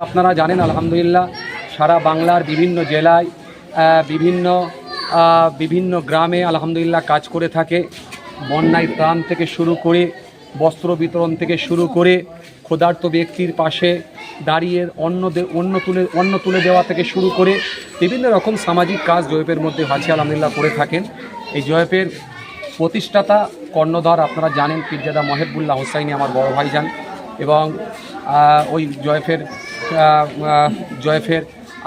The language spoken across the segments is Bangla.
আপনারা জানেন, আলহামদুলিল্লাহ, সারা বাংলার বিভিন্ন জেলায় বিভিন্ন বিভিন্ন গ্রামে আলহামদুলিল্লাহ কাজ করে থাকে। বন্যায় ত্রাণ থেকে শুরু করে, বস্ত্র বিতরণ থেকে শুরু করে, ক্ষুধার্ত ব্যক্তির পাশে দাঁড়িয়ে অন্ন দে- অন্ন তুলে অন্ন তুলে দেওয়া থেকে শুরু করে বিভিন্ন রকম সামাজিক কাজ জয়েপের মধ্যে হাজি আলহামদুলিল্লাহ করে থাকেন। এই জয়েপের প্রতিষ্ঠাতা, কর্ণধার আপনারা জানেন, পীরজাদা মহেবুল্লাহ হোসাইনি, আমার বড় ভাইজান এবং ওই জয়ফের জয়ফের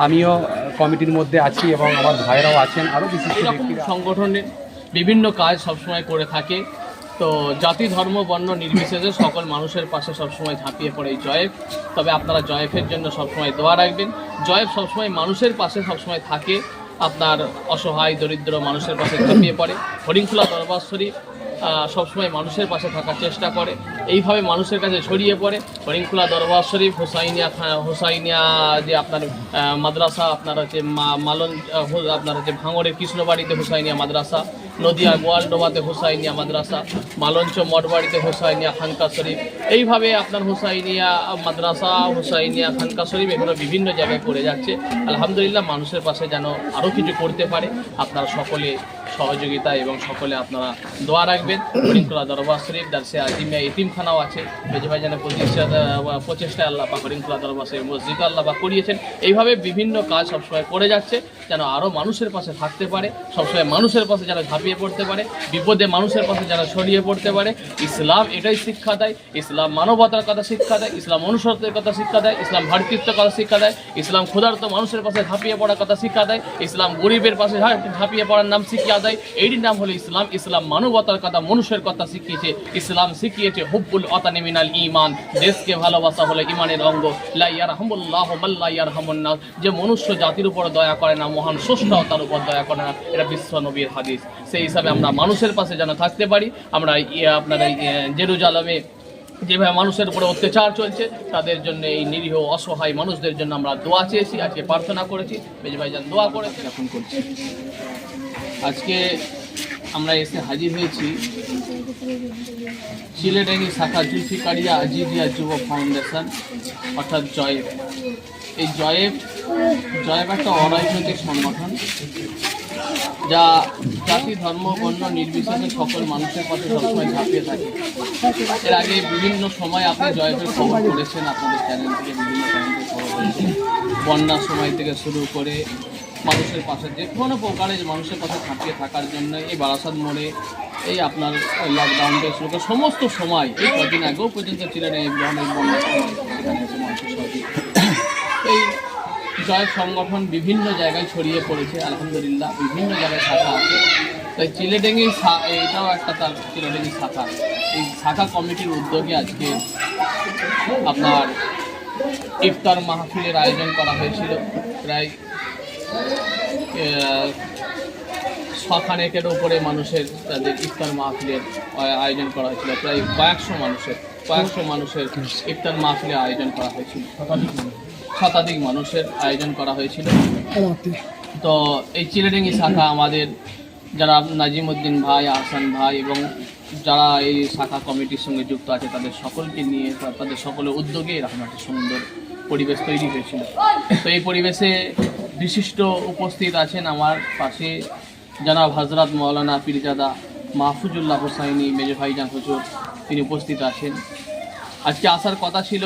আমিও কমিটির মধ্যে আছি এবং আমার ভাইরাও আছেন আরও বিশিষ্ট সংগঠনের বিভিন্ন কাজ সবসময় করে থাকে। তো জাতি ধর্ম বর্ণ নির্বিশেষে সকল মানুষের পাশে সবসময় ঝাঁপিয়ে পড়ে এই জয়েফ তবে আপনারা জয়েফের জন্য সবসময় দোয়া রাখবেন। জয়েব সবসময় মানুষের পাশে সবসময় থাকে। আপনার অসহায় দরিদ্র মানুষের পাশে ঝাঁপিয়ে পড়ে। হরিংখোলা দরবার শরীফ সবসময় মানুষের পাশে থাকার চেষ্টা করে। এইভাবে মানুষের কাছে ছড়িয়ে পড়ে। হরিংখোলা দরবার শরীফ, হোসাইনিয়া হোসাইনিয়া যে আপনার মাদ্রাসা, আপনার হচ্ছে মালন আপনার হচ্ছে ভাঙড়ের কৃষ্ণবাড়িতে হোসাইনিয়া মাদ্রাসা, নদিয়া গোয়ালডোবাতে হোসাইনিয়া মাদ্রাসা, মালঞ্চ মঠবাড়িতে হোসাইনিয়া খানকা শরীফ। এইভাবে আপনার হোসাইনিয়া মাদ্রাসা, হোসাইনিয়া খানকা শরীফ এগুলো বিভিন্ন জায়গায় করে যাচ্ছে। আলহামদুলিল্লাহ মানুষের পাশে যেন আরও কিছু করতে পারে। আপনারা সকলে সহযোগিতা এবং সকলে আপনারা দোয়া রাখবেন। হরিংখোলা দরবার শরীফ, দার্সে আজিমিয়া এতিমখানাও আছে। প্রতিষ্ঠা প্রচেষ্টায় আল্লাহ পাক হরিংখোলা দরবার শরীফ মসজিদ আল্লাহ পাক করিয়েছেন। এইভাবে বিভিন্ন কাজ সবসময় করে যাচ্ছে, যেন আরও মানুষের পাশে থাকতে পারে, সবসময় মানুষের পাশে যেন ঝাঁপিয়ে পড়তে পারে, বিপদে মানুষের পাশে যেন ছড়িয়ে পড়তে পারে। ইসলাম এটাই শিক্ষা দেয়, ইসলাম মানবতার কথা শিক্ষা দেয়, ইসলাম অনুসরতের কথা শিক্ষা দেয়, ইসলাম ভাতৃত্বের কথা শিক্ষা দেয়, ইসলাম ক্ষুধার্ত মানুষের পাশে ঝাঁপিয়ে পড়ার কথা শিক্ষা দেয়, ইসলাম গরিবের পাশে ঝাঁপিয়ে পড়ার নাম শিক্ষা দেয় এইটির নাম হলো ইসলাম। ইসলাম মানবতার কথা মানুষের কথা শিখিয়েছে। ইসলাম শিখিয়েছে হুব্বুল অতানি মিনাল ইমান দেশকে ভালোবাসা হলো ইমানের অঙ্গ। লা ইয়ারহামুল্লাহ মাল্লা ইয়ারহামুন্নাস যে মনুষ্য জাতির উপর দয়া করে না, মহান স্রষ্টাও তার উপর দয়া করে না, এটা বিশ্ব নবীর হাদিস। সেই হিসাবে আমরা মানুষের পাশে যেন থাকতে পারি, আমরা আপনার জেরুজালামে যেভাবে মানুষের উপরে অত্যাচার চলছে, তাদের জন্য এই নিরীহ অসহায় মানুষদের জন্য আমরা দোয়া চেয়েছি, আজকে প্রার্থনা করেছি। বেজ ভাইজান দোয়া করেছি এখন করছি। আজকে আমরা এসে হাজির হয়েছি সিলেটাঙ্গি শাখা জুলফিকারিয়া আজিজিয়া যুব ফাউন্ডেশন, অর্থাৎ জয়েব। এই জয়েব জয়েব একটা অরাজনৈতিক সংগঠন যা জাতি, ধর্ম, বর্ণ নির্বিশেষে সকল মানুষের পাশে সবসময় ঝাঁপিয়ে থাকে। এর আগে বিভিন্ন সময় আপনি জয়েবের খবর করেছেন আপনাদের চ্যানেল থেকে বিভিন্ন খবর বন্যার সময় থেকে শুরু করে মানুষের পাশে, যে কোনো প্রকারে মানুষের পাশে ঝাঁপিয়ে থাকার জন্য এই বারাসাত মোড়ে এই আপনার লকডাউন শুরু সমস্ত সময়, এই কদিন আগেও পর্যন্ত ছিলেন এই ধরনের এই জয়ের সংগঠন বিভিন্ন জায়গায় ছড়িয়ে পড়েছে, আলহামদুলিল্লাহ, বিভিন্ন জায়গায় শাখা আছে। তাই চিলেডেঙ্গি এটাও একটা তার চিলেডেঙ্গি শাখা। এই শাখা কমিটির উদ্যোগে আজকে আপনার ইফতার মাহফিলের আয়োজন করা হয়েছিল। প্রায় শখানেকের উপরে মানুষের তাদের ইফতার মাহফিলের আয়োজন করা হয়েছিল। প্রায় কয়েকশো মানুষের কয়েকশো মানুষের ইফতার মাহফিলের আয়োজন করা হয়েছিল। শতাধিক মানুষের আয়োজন করা হয়েছিল। তো এই চিলেডেঙ্গি শাখা আমাদের যারা নাজিমুদ্দিন ভাই আহসান ভাই এবং যারা এই শাখা কমিটির সঙ্গে যুক্ত আছে তাদের সকলকে নিয়ে তাদের সকলের উদ্যোগে এরকম একটা সুন্দর পরিবেশ তৈরি হয়েছিল। তো এই পরিবেশে বিশিষ্ট উপস্থিত আছেন আমার পাশে জনাব হজরত মৌলানা পীরজাদা মাহফুজুল্লাহ হোসাইনি, মেজর ভাইজান হুজুর, তিনি উপস্থিত আছেন। আজকে আসার কথা ছিল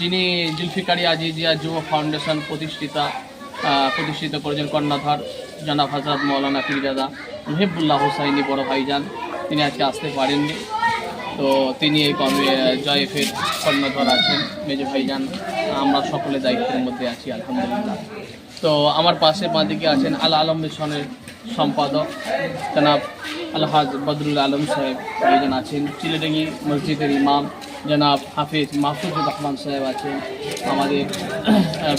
যিনি জুলফিকারি আজিজিয়া যুব ফাউন্ডেশন প্রতিষ্ঠিতা প্রতিষ্ঠিত করেছেন কর্ণাধর জনাব হজরত মৌলানা পীরজাদা মেহেবুল্লাহ হোসাইনি বড় ভাইজান। তিনি আজকে আসতে পারেননি। তো তিনি এই কমে জয়েফের কর্ণধর আছেন। মেজর ভাইজান, আমরা সকলে দায়িত্বের মধ্যে আছি, আলহামদুলিল্লাহ। তো আমার পাশে বাঁদিকে আছেন আল আলম মিশনের সম্পাদক, জনাব আলহাজ বদরুল আলম সাহেব। ভাইজান আছেন। চিলেডেঙ্গি মসজিদের ইমাম জনাব হাফিজ মাহফুজুর রহমান সাহেব আছেন। আমাদের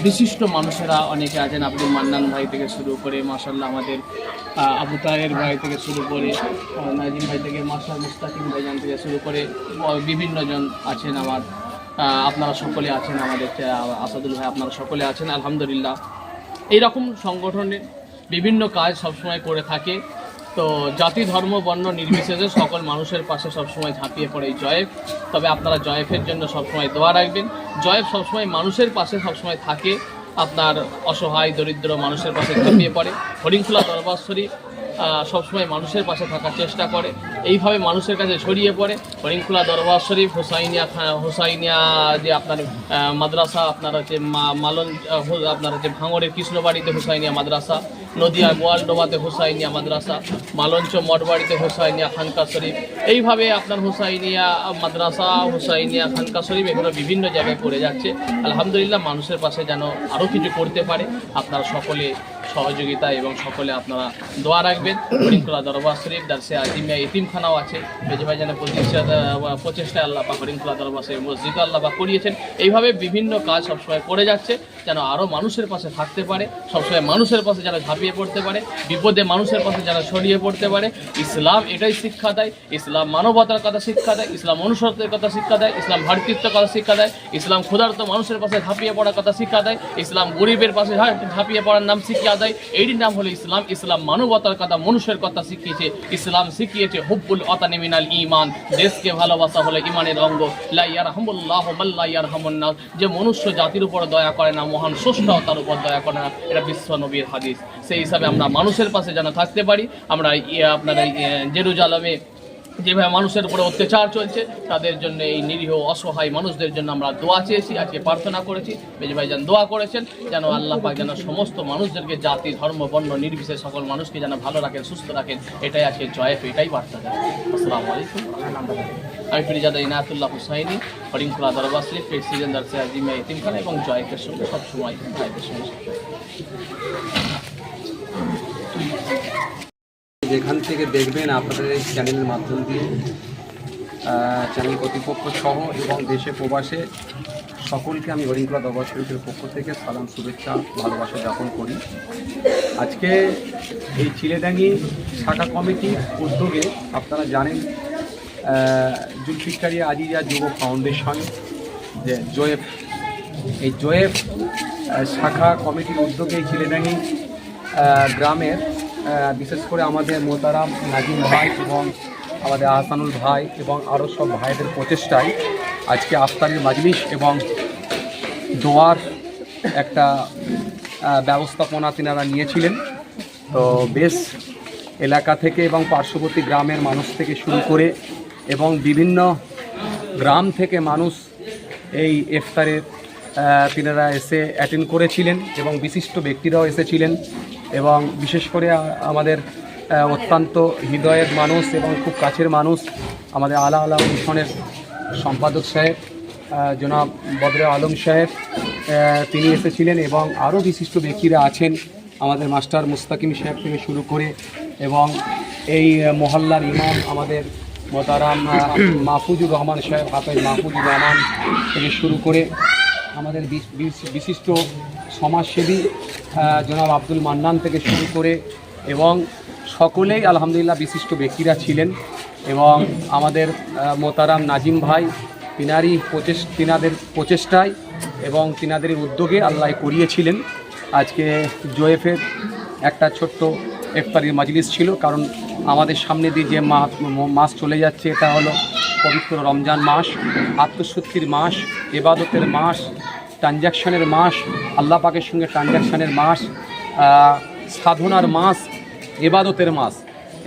বিশিষ্ট মানুষেরা অনেকে আছেন, আব্দুল মান্নান ভাই থেকে শুরু করে মাসাল্লাহ আমাদের আবু তাহের ভাই থেকে শুরু করে নাজিম ভাই থেকে মাসাল মুস্তাকিম ভাইজান থেকে শুরু করে বিভিন্নজন আছেন আমার। আপনারা সকলে আছেন আমাদের আসাদুল ভাই আপনারা সকলে আছেন, আলহামদুলিল্লাহ। এইরকম সংগঠনের বিভিন্ন কাজ সবসময় করে থাকে। তো জাতি, ধর্ম, বর্ণ নির্বিশেষে সকল মানুষের পাশে সবসময় ঝাঁপিয়ে পড়ে এই জয়েব। তবে আপনারা জয়েফের জন্য সবসময় দোয়া রাখবেন। জয়েব সবসময় মানুষের পাশে সবসময় থাকে। আপনার অসহায়, দরিদ্র মানুষের পাশে ঝাঁপিয়ে পড়ে। হরিংখোলা দরবার শরীফ সবসময় মানুষের পাশে থাকার চেষ্টা করে। এইভাবে মানুষের কাছে ছড়িয়ে পড়ে। হরিণখোলা দরবার শরীফ, হোসাইনিয়া হোসাইনিয়া যে আপনার মাদ্রাসা, আপনার হচ্ছে মালন আপনার হচ্ছে ভাঙড়ের কৃষ্ণবাড়িতে হোসাইনিয়া মাদ্রাসা, নদিয়া গোয়ালডোবাতে হোসাইনিয়া মাদ্রাসা, মালঞ্চ মঠবাড়িতে হোসাইনিয়া খানকা শরীফ। এইভাবে আপনার হোসাইনিয়া মাদ্রাসা, হোসাইনিয়া খানকা শরীফ এগুলো বিভিন্ন জায়গায় করে যাচ্ছে। আলহামদুলিল্লাহ মানুষের পাশে যেন আরও কিছু করতে পারে। আপনারা সকলে সহযোগিতা এবং সকলে আপনারা দোয়া রাখবেন। হরিণখোলা দরবার শরীফ, দার্সে আজিমিয়া এতিমখানাও আছে। বেজে যেন প্রতিষ্ঠা প্রচেষ্টায় আল্লাহ হরিণখোলা দরবার শরীফ মসজিদ আল্লাহ পাক করিয়েছেন। এইভাবে বিভিন্ন কাজ সবসময় করে যাচ্ছে, যেন আরও মানুষের পাশে থাকতে পারে, সবসময় মানুষের পাশে যেন ঝাঁপিয়ে পড়তে পারে, বিপদে মানুষের পাশে যেন ছড়িয়ে পড়তে পারে। ইসলাম এটাই শিক্ষা দেয়, ইসলাম মানবতার কথা শিক্ষা দেয়, ইসলাম অনুসরতের কথা শিক্ষা দেয়, ইসলাম ভাতৃত্বের কথা শিক্ষা দেয়, ইসলাম ক্ষুধার্ত মানুষের পাশে ঝাঁপিয়ে পড়ার কথা শিক্ষা দেয়, ইসলাম গরিবের পাশে ঝাঁপিয়ে পড়ার নাম শিখিয়া দেয় এরই নাম হলো ইসলাম। ইসলাম মানবতার কথা মানুষের কথা শিখিয়েছে। ইসলাম শিখিয়েছে হুব্বুল অতানি মিনাল ইমান দেশকে ভালোবাসা হলো ইমানের অঙ্গ। লাইয়ার হামুল্লাহ মাল্লাইয়ার হামুন্নাস যে মনুষ্য জাতির উপর দয়া করে না, মহান স্রষ্টাও তার উপর দয়া করে না। এটা বিশ্ব নবীর হাদিস। সেই হিসাবে আমরা মানুষের পাশে যেন থাকতে পারি। আমরা আপনার জেরুজালামে যেভাবে মানুষের উপরে অত্যাচার চলছে, তাদের জন্য এই নিরীহ অসহায় মানুষদের জন্য আমরা দোয়া চেয়েছি, আজকে প্রার্থনা করেছি। বেজি ভাই যেন দোয়া করেছেন, যেন আল্লাহ পাক যেন সমস্ত মানুষদেরকে জাতি, ধর্ম, বর্ণ, নির্বিশেষ সকল মানুষকে যেন ভালো রাখেন, সুস্থ রাখেন, এটাই আজকে জয়েফ এটাই বার্তা দেয়। আসসালামু আলাইকুম আমি ফিরিজাদা ইনায়াতুল্লাহ হুসাইনি হরিংখোলা দরবার শরীফ প্রেসিডেন্ট দার্সে আজিমিয়া ইতিমখানা এবং জয়েফের সঙ্গে সবসময় জয়েফের সঙ্গে। যেখান থেকে দেখবেন আপনাদের এই চ্যানেলের মাধ্যম দিয়ে চ্যানেল কর্তৃপক্ষ সহ এবং দেশে প্রবাসে, সকলকে আমি হরিণকলা দরবার শরীফের পক্ষ থেকে সালাম, শুভেচ্ছা, ভালোবাসা জ্ঞাপন করি। আজকে এই চিলেডাঙ্গি শাখা কমিটির উদ্যোগে আপনারা জানেন জুলফিকারি আজিজা যুব ফাউন্ডেশন, যে জোয়েফ, এই জোয়েফ শাখা কমিটির উদ্যোগে এই চিলেডাঙ্গি গ্রামের বিশেষ করে আমাদের মোতারাম, নাজিম ভাই এবং আমাদের আহসানুল ভাই এবং আরও সব ভাইদের প্রচেষ্টায় আজকে আফতারের মাজলিস এবং দোয়ার একটা ব্যবস্থাপনা তিনারা নিয়েছিলেন। তো বেশ এলাকা থেকে এবং পার্শ্ববর্তী গ্রামের মানুষ থেকে শুরু করে এবং বিভিন্ন গ্রাম থেকে মানুষ এই ইফতারের তিনারা এসে অ্যাটেন্ড করেছিলেন এবং বিশিষ্ট ব্যক্তিরাও এসেছিলেন। এবং বিশেষ করে আমাদের অত্যন্ত হৃদয়ের মানুষ এবং খুব কাছের মানুষ আমাদের আলা আলা মিশনের সম্পাদক সাহেব জনাব বদরে আলম সাহেব তিনি এসেছিলেন এবং আরও বিশিষ্ট ব্যক্তিরা আছেন আমাদের মাস্টার মুস্তাকিম সাহেব থেকে শুরু করে এবং এই মহল্লার ইমাম আমাদের মতারাম মাহফুজুর রহমান সাহেব, হাফেজ মাহফুজুর রহমান থেকে শুরু করে আমাদের বিশ- বিশ- বিশিষ্ট সমাজসেবী জনাব আব্দুল মান্নান থেকে শুরু করে এবং সকলেই আলহামদুলিল্লাহ বিশিষ্ট ব্যক্তিরা ছিলেন এবং আমাদের মোতারাম নাজিম ভাই, তিনারই প্রচেষ তিনাদের প্রচেষ্টায় এবং তিনাদের উদ্যোগে আল্লাহ করিয়েছিলেন। আজকে জোয়েফের একটা ছোট্ট ইফতারির মাজলিস ছিল, কারণ আমাদের সামনে দিয়ে যে মাস চলে যাচ্ছে, এটা হলো পবিত্র রমজান মাস, আত্মশুদ্ধির মাস, এবাদতের মাস ট্রানজ্যাকশানের মাস, আল্লাহ পাকের সঙ্গে ট্রানজ্যাকশানের মাস সাধনার মাস এবাদতের মাস।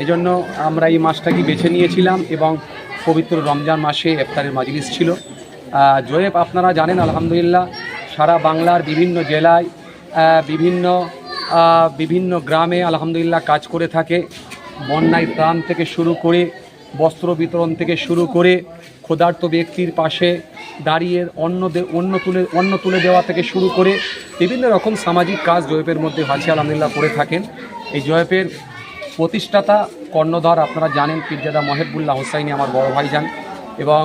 এজন্য আমরা এই মাসটাকে বেছে নিয়েছিলাম এবং পবিত্র রমজান মাসে ইফতারের মাজলিস ছিল। জোয়েব, আপনারা জানেন, আলহামদুলিল্লাহ, সারা বাংলার বিভিন্ন জেলায় বিভিন্ন বিভিন্ন গ্রামে আলহামদুলিল্লাহ কাজ করে থাকে। বন্যায় ত্রাণ থেকে শুরু করে, বস্ত্র বিতরণ থেকে শুরু করে ক্ষুধার্ত ব্যক্তির পাশে দাঁড়িয়ে অন্য অন্ন তুলে অন্য তুলে দেওয়া থেকে শুরু করে বিভিন্ন রকম সামাজিক কাজ জয়েপের মধ্যে হাসি আলহামদুলিল্লাহ করে থাকেন। এই জয়েপের প্রতিষ্ঠাতা কর্ণধার আপনারা জানেন পীরজাদা মহেবুল্লাহ হোসাইনি, আমার বড় ভাই যান এবং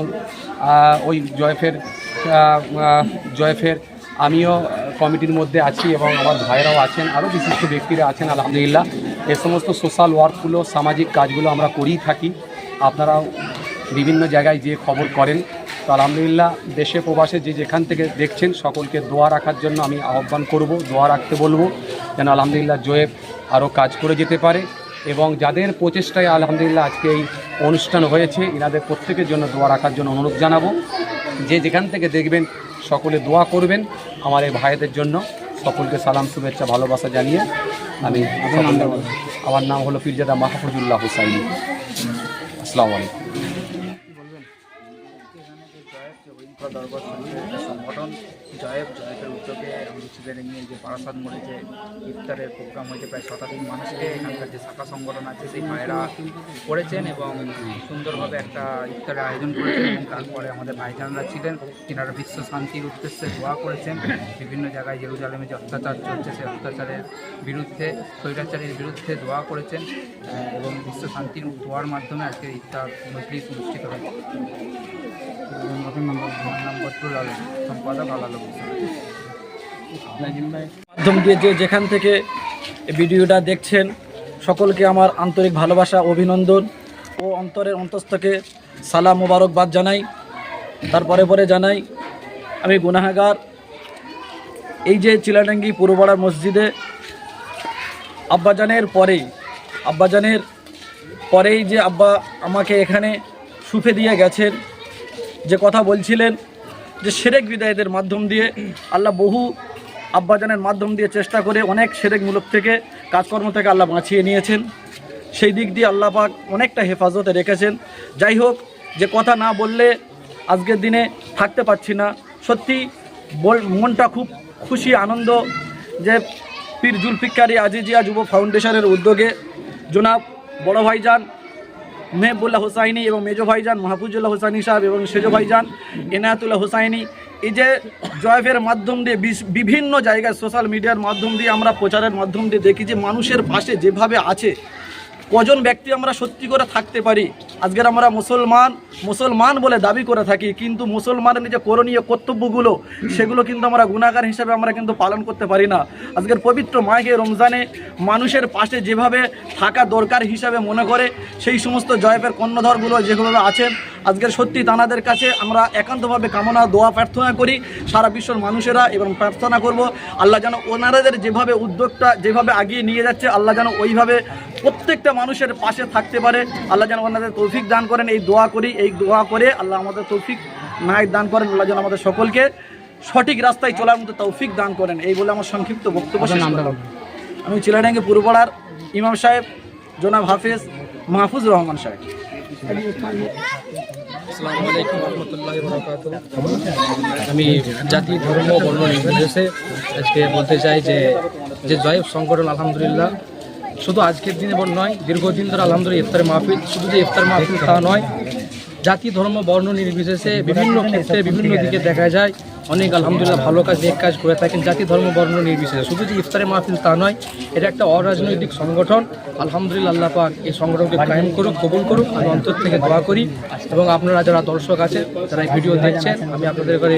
ওই জয়ফের জয়ফের আমিও কমিটির মধ্যে আছি এবং আমার ভাইয়েরাও আছেন, আরও বিশিষ্ট ব্যক্তিরা আছেন আলহামদুলিল্লাহ। এ সমস্ত সোশ্যাল ওয়ার্কগুলো, সামাজিক কাজগুলো আমরা করেই থাকি। আপনারাও বিভিন্ন জায়গায় যে খবর করেন। তো আলহামদুলিল্লাহ দেশে প্রবাসে যে যেখান থেকে দেখছেন সকলকে দোয়া রাখার জন্য আমি আহ্বান করব দোয়া রাখতে বলব যেন আলহামদুলিল্লাহ জয়েব আরও কাজ করে যেতে পারে এবং যাদের প্রচেষ্টায় আলহামদুলিল্লাহ আজকে এই অনুষ্ঠান হয়েছে এনাদের প্রত্যেকের জন্য দোয়া রাখার জন্য অনুরোধ জানাব। যে যেখান থেকে দেখবেন সকলে দোয়া করবেন আমার এই ভাইদের জন্য। সকলকে সালাম শুভেচ্ছা ভালোবাসা জানিয়ে আমি আমার নাম হলো পীরজাদা মাহফুজুল্লাহ হুসাইনি। আসসালামু আলাইকুম। জয়েব দরবার একটা সংগঠন জয়েব, জয়েবের উদ্যোগে রুচিদের নিয়ে যে বারাসাত মোড়ে যে ইফতারের প্রোগ্রাম হয়েছে, প্রায় শতাধিক মানুষকে এখানকার যে শাখা সংগঠন আছে, সেই ভাইয়েরা করেছেন এবং সুন্দরভাবে একটা ইফতারের আয়োজন করেছেন এবং তারপরে আমাদের ভাইজানরা ছিলেন, তিনারা বিশ্ব শান্তির উদ্দেশ্যে দোয়া করেছেন। বিভিন্ন জায়গায় জেরুজালেমে যে অত্যাচার চলছে, সেই অত্যাচারের বিরুদ্ধে, স্বৈরাচারের বিরুদ্ধে দোয়া করেছেন এবং বিশ্ব শান্তির দোয়ার মাধ্যমে আজকে ইফতার মজলিস অনুষ্ঠিত হয়েছে। মাধ্যম দিয়ে যে যেখান থেকে ভিডিওটা দেখছেন, সকলকে আমার আন্তরিক ভালোবাসা, অভিনন্দন ও অন্তরের অন্তস্থকে সালাম মোবারকবাদ জানাই। তারপরে পরে জানাই, আমি গুনাহাগার। এই যে চিলাডাঙ্গি পুরোপাড়ার মসজিদে আব্বাজানের পরেই আব্বাজানের পরেই যে আব্বা আমাকে এখানে সুফে দিয়ে গেছেন যে কথা বলছিলেন যে সেরেক বিদায়দের মাধ্যম দিয়ে আল্লাহ বহু আব্বাজানের মাধ্যম দিয়ে চেষ্টা করে অনেক সেরেকমূলক থেকে কাজকর্ম থেকে আল্লাহ বাঁচিয়ে নিয়েছেন। সেই দিক দিয়ে আল্লাহ পাক অনেকটা হেফাজতে রেখেছেন। যাই হোক, যে কথা না বললে আজকের দিনে থাকতে পারছি না। সত্যি মনটা খুব খুশি, আনন্দ যে পীর জুলফিকারি আজিজিয়া যুব ফাউন্ডেশনের উদ্যোগে জনাব বড় ভাইজান মেহবুল্লাহ হুসাইনি এবং মেজো ভাইজান, মাহফুজুল্লাহ হুসাইনি সাহেব এবং সেজো ভাইজান, এনায়াতুল্লাহ হুসাইনি। এই যে জয়ফের মাধ্যম দিয়ে বিভিন্ন জায়গায় সোশ্যাল মিডিয়ার মাধ্যম দিয়ে আমরা প্রচারের মাধ্যম দিয়ে দেখি যে মানুষের পাশে যেভাবে আছে কজন ব্যক্তি আমরা সত্যি করে থাকতে পারি? আজকের আমরা মুসলমান মুসলমান বলে দাবি করে থাকি, কিন্তু মুসলমানের যে করণীয় কর্তব্যগুলো, সেগুলো কিন্তু আমরা গুণাগার হিসাবে আমরা কিন্তু পালন করতে পারি না। আজকের পবিত্র মায়কে রমজানে মানুষের পাশে যেভাবে থাকা দরকার হিসাবে মনে করে, সেই সমস্ত জয়পের কর্ণধরগুলো যেভাবে আছেন আজকের সত্যি তানাদের কাছে আমরা একান্তভাবে কামনা, দোয়া প্রার্থনা করি। সারা বিশ্বের মানুষেরা এবং প্রার্থনা করব, আল্লাহ যেন ওনাদের যেভাবে উদ্যোগটা, যেভাবে আগিয়ে নিয়ে যাচ্ছে, আল্লাহ যেন ওইভাবে প্রত্যেকটা মানুষের পাশে থাকতে পারে। আল্লাহ যেন ওনাদের তৌফিক দান করেন। এই দোয়া করি এই দোয়া করে আল্লাহ আমাদের তৌফিক নায়ক দান করেন আল্লাহ যেন আমাদের সকলকে সঠিক রাস্তায় চলার মতো তৌফিক দান করেন। এই বলে আমার সংক্ষিপ্ত বক্তব্য শেষ করলাম। আমি চিলাডাঙ্গি পূর্বপাড়ার ইমাম সাহেব জনাব হাফেজ মাহফুজ রহমান সাহেব। আসসালামু আলাইকুম রহমতুল্লাহ আমি জাতি ধর্ম বর্ণ নির্বিশেষে আজকে বলতে চাই যে যে জয়েব সংগঠন আলহামদুলিল্লাহ। শুধু আজকের দিনে বল নয়, দীর্ঘদিন ধরে আলহামদুলিল্লাহ ইফতার মাহফিল, শুধু যে ইফতার মাহফিল তা নয়, জাতি, ধর্ম, বর্ণ নির্বিশেষে বিভিন্ন ক্ষেত্রে বিভিন্ন দিকে দেখা যায়। অনেক আলহামদুলিল্লাহ ভালো কাজ, নেক কাজ করে থাকেন, জাতি, ধর্ম, বর্ণ নির্বিশেষে। শুধু যে ইফতারের মাহফিল তা নয়, এটা একটা অরাজনৈতিক সংগঠন। আলহামদুলিল্লাহ আল্লাহ পাক এই সংগঠনকে কায়েম করুক, কবুল করুক। আমি অন্তর থেকে দোয়া করি এবং আপনারা যারা দর্শক আছে যারা এই ভিডিও দেখছেন, আমি আপনাদের করে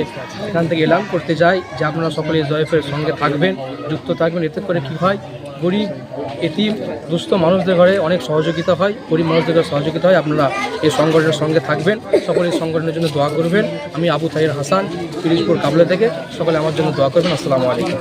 এখান থেকে এলান করতে চাই যে আপনারা সকলে জয়ফের সঙ্গে থাকবেন, যুক্ত থাকবেন। এতে করে কী হয়? গরিব এটি দুস্থ মানুষদের ঘরে অনেক সহযোগিতা হয়, গরিব মানুষদের ঘরে সহযোগিতা হয়, আপনারা এই সংগঠনের সঙ্গে থাকবেন, সকলে এই সংগঠনের জন্য দোয়া করবেন। আমি আবু তাহির হাসান, পিরিজপুর কাবলা থেকে, সকলে আমার জন্য দোয়া করবেন, আসসালামু আলাইকুম।